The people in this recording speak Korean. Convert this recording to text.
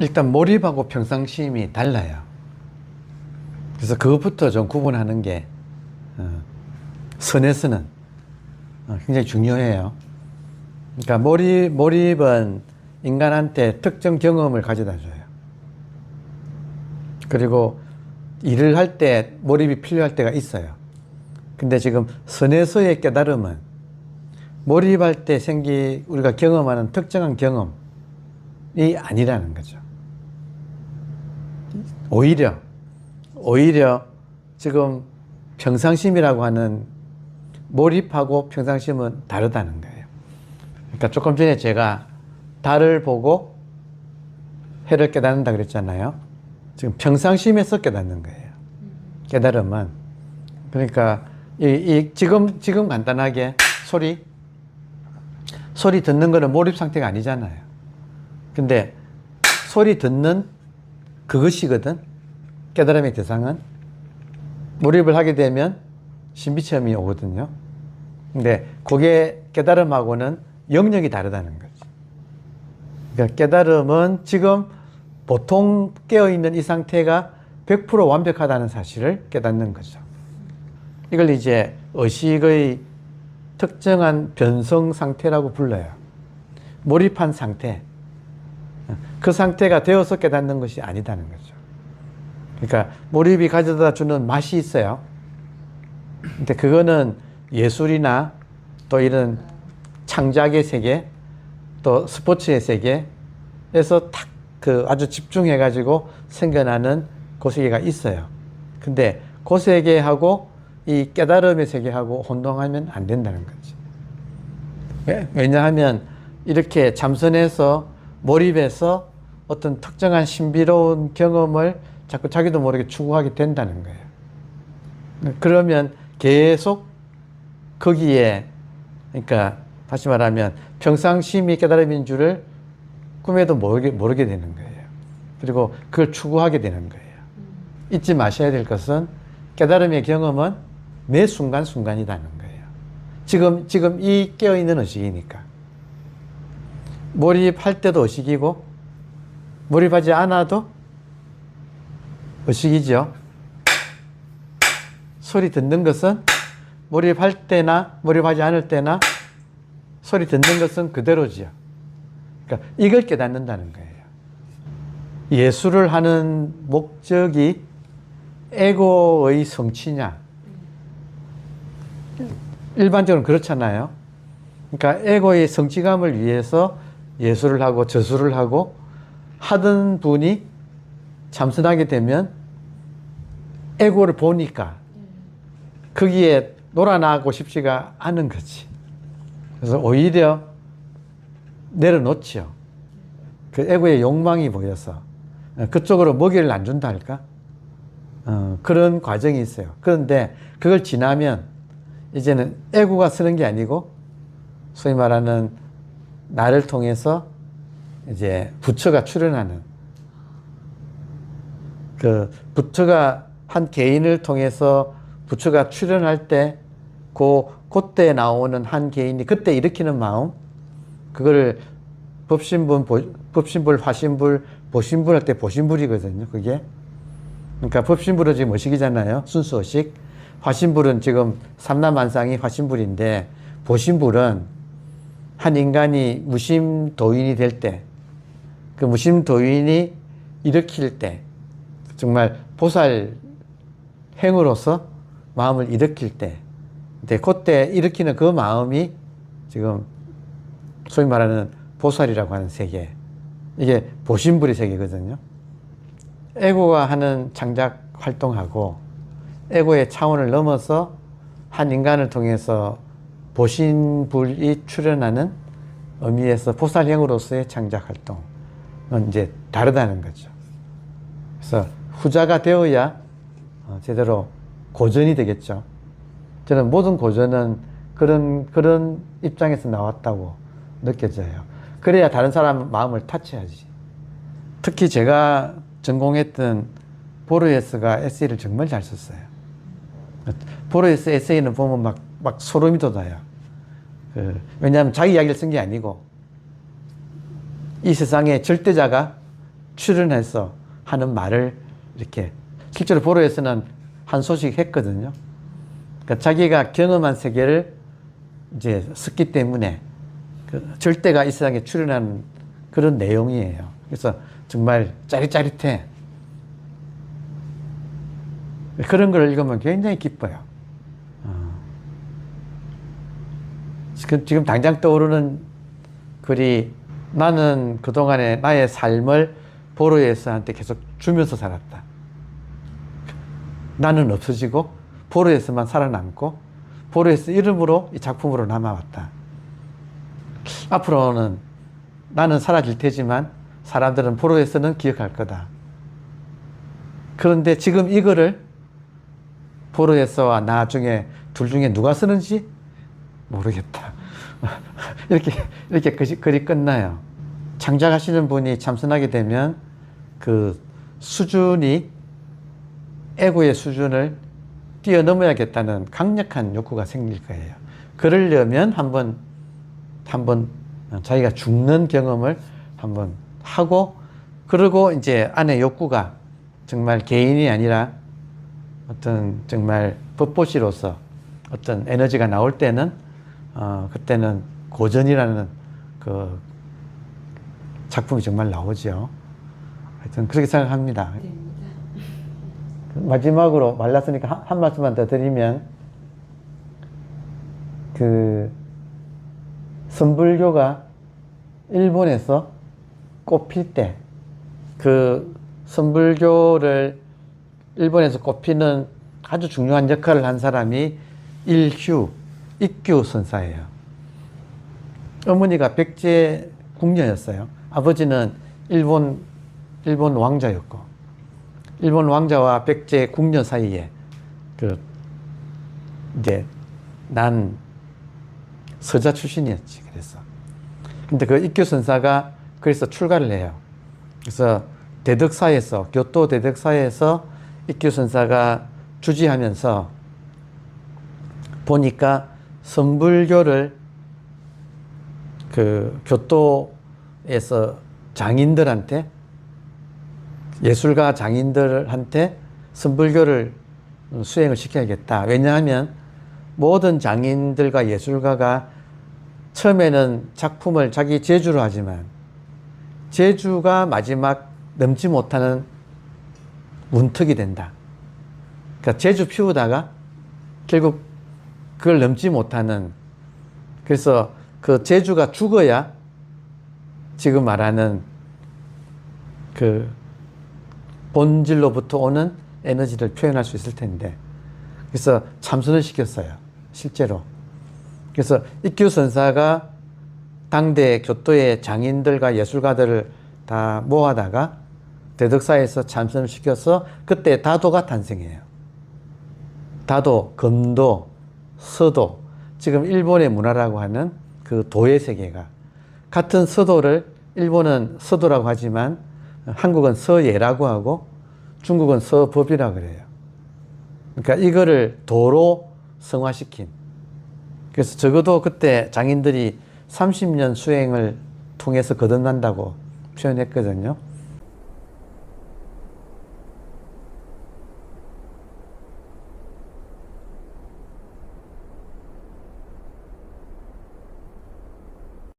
일단 몰입하고 평상심이 달라요. 그래서 그것부터 좀 구분하는 게 어, 선에서는 어, 굉장히 중요해요. 그러니까 몰입, 몰입은 인간한테 특정 경험을 가져다 줘요. 그리고 일을 할 때 몰입이 필요할 때가 있어요. 근데 지금 선에서의 깨달음은 몰입할 때 생기, 우리가 경험하는 특정한 경험이 아니라는 거죠. 오히려, 오히려 지금 평상심이라고 하는 몰입하고 평상심은 다르다는 거예요. 그러니까 조금 전에 제가 달을 보고 해를 깨닫는다 그랬잖아요. 지금 평상심에서 깨닫는 거예요. 깨달음은. 그러니까 이, 이 지금 지금 간단하게 소리 소리 듣는 거는 몰입 상태가 아니잖아요. 근데 소리 듣는 그것이거든. 깨달음의 대상은 몰입을 하게 되면 신비체험이 오거든요. 근데 그게 깨달음하고는 영역이 다르다는 거죠. 그러니까 깨달음은 지금 보통 깨어있는 이 상태가 100% 완벽하다는 사실을 깨닫는 거죠. 이걸 이제 의식의 특정한 변성 상태라고 불러요. 몰입한 상태. 그 상태가 되어서 깨닫는 것이 아니다는 거죠. 그러니까 몰입이 가져다 주는 맛이 있어요. 근데 그거는 예술이나 또 이런 창작의 세계, 또 스포츠의 세계에서 탁 그 아주 집중해 가지고 생겨나는 그 세계가 있어요. 근데 그 세계하고 이 깨달음의 세계하고 혼동하면 안 된다는 거지. 왜? 왜냐하면 이렇게 잠선해서 몰입해서 어떤 특정한 신비로운 경험을 자꾸 자기도 모르게 추구하게 된다는 거예요. 그러면 계속 거기에 그러니까 다시 말하면 평상심이 깨달음인 줄을 꿈에도 모르게, 모르게 되는 거예요. 그리고 그걸 추구하게 되는 거예요. 잊지 마셔야 될 것은 깨달음의 경험은 매 순간순간이라는 거예요. 지금, 지금 이 깨어있는 의식이니까. 몰입할 때도 의식이고, 몰입하지 않아도 의식이죠. 소리 듣는 것은 몰입할 때나 몰입하지 않을 때나 소리 듣는 것은 그대로지요. 그러니까 이걸 깨닫는다는 거예요. 예술을 하는 목적이 에고의 성취냐? 일반적으로 그렇잖아요. 그러니까 에고의 성취감을 위해서 예술을 하고 저술을 하고 하던 분이 참선하게 되면 에고를 보니까 거기에 놀아나고 싶지가 않은 거지. 그래서 오히려 내려놓지요. 그 에고의 욕망이 보여서 그쪽으로 먹이를 안 준다 할까? 어, 그런 과정이 있어요. 그런데 그걸 지나면 이제는 에고가 쓰는 게 아니고 소위 말하는 나를 통해서 이제 부처가 출현하는 그 부처가 한 개인을 통해서 부처가 출현할 때 그, 그때 나오는 한 개인이 그때 일으키는 마음, 그거를 법신분, 보- 법신불, 화신불, 보신불 할 때 보신불이거든요, 그게. 그러니까 법신불은 지금 의식이잖아요, 순수 의식. 화신불은 지금 삼남만상이 화신불인데, 보신불은 한 인간이 무심도인이 될 때, 그 무심 도인이 일으킬 때, 정말 보살 행으로서 마음을 일으킬 때, 근데 그때 일으키는 그 마음이 지금 소위 말하는 보살이라고 하는 세계. 이게 보신불의 세계거든요. 에고가 하는 창작 활동하고 에고의 차원을 넘어서 한 인간을 통해서 보신불이 출현하는 의미에서 보살형으로서의 창작 활동은 이제 다르다는 거죠. 그래서 후자가 되어야 어, 제대로 고전이 되겠죠. 저는 모든 고전은 그런, 그런 입장에서 나왔다고 느껴져요. 그래야 다른 사람 마음을 타치하지. 특히 제가 전공했던 보르헤스가 에세이를 정말 잘 썼어요. 보르헤스 에세이는 보면 막, 막 소름이 돋아요. 그, 왜냐하면 자기 이야기를 쓴 게 아니고 이 세상에 절대자가 출연해서 하는 말을 이렇게 실제로 보로에서는 한 소식 했거든요. 그러니까 자기가 경험한 세계를 이제 썼기 때문에 그 절대가 이 세상에 출연하는 그런 내용이에요. 그래서 정말 짜릿짜릿해. 그런 걸 읽으면 굉장히 기뻐요. 어. 지금, 지금 당장 떠오르는 글이 나는 그동안에 나의 삶을 보로에서한테 계속 주면서 살았다. 나는 없어지고 보로에서만 살아남고 보로에서 이름으로 이 작품으로 남아왔다. 앞으로는 나는 사라질 테지만 사람들은 보로에서는 기억할 거다. 그런데 지금 이거를 보로에서와 나 중에 둘 중에 누가 쓰는지 모르겠다. 이렇게 이렇게 글이, 글이 끝나요. 창작하시는 분이 참선하게 되면 그 수준이 애고의 수준을 뛰어넘어야겠다는 강력한 욕구가 생길 거예요. 그러려면 한번 한번 자기가 죽는 경험을 한번 하고 그리고 이제 안에 욕구가 정말 개인이 아니라 어떤 정말 법보시로서 어떤 에너지가 나올 때는 어 그때는 고전이라는 그 작품이 정말 나오죠. 하여튼 그렇게 생각합니다. 마지막으로 말랐으니까 한, 한 말씀만 더 드리면 그 선불교가 일본에서 꽃필 때 그 선불교를 일본에서 꼽히는 아주 중요한 역할을 한 사람이 일휴, ik규 선사예요. 어머니가 백제 궁녀였어요. 아버지는 일본, 일본 왕자였고, 일본 왕자와 백제 궁녀 사이에 그, 이제, 난 서자 출신이었지, 그래서. 근데 그 ik규 선사가 그래서 출가를 해요. 그래서 대덕사에서, 교토 대덕사에서 ik규 선사가 주지하면서 보니까 선불교를 그 교토에서 장인들한테 예술가 장인들한테 선불교를 수행을 시켜야겠다. 왜냐하면 모든 장인들과 예술가가 처음에는 작품을 자기 제주로 하지만 제주가 마지막 넘지 못하는 문턱이 된다. 그러니까 제주 피우다가 결국 그걸 넘지 못하는 그래서 그 제주가 죽어야 지금 말하는 그 본질로부터 오는 에너지를 표현할 수 있을 텐데 그래서 참선을 시켰어요 실제로 그래서 ik규 선사가 당대 교토의 장인들과 예술가들을 다 모아다가 대덕사에서 참선을 시켜서 그때 다도가 탄생해요. 다도, 금도, 서도, 지금 일본의 문화라고 하는 그 도의 세계가 같은 서도를 일본은 서도라고 하지만 한국은 서예라고 하고 중국은 서법이라고 그래요. 그러니까 이거를 도로 성화시킨. 그래서 적어도 그때 장인들이 30년 수행을 통해서 거듭난다고 표현했거든요.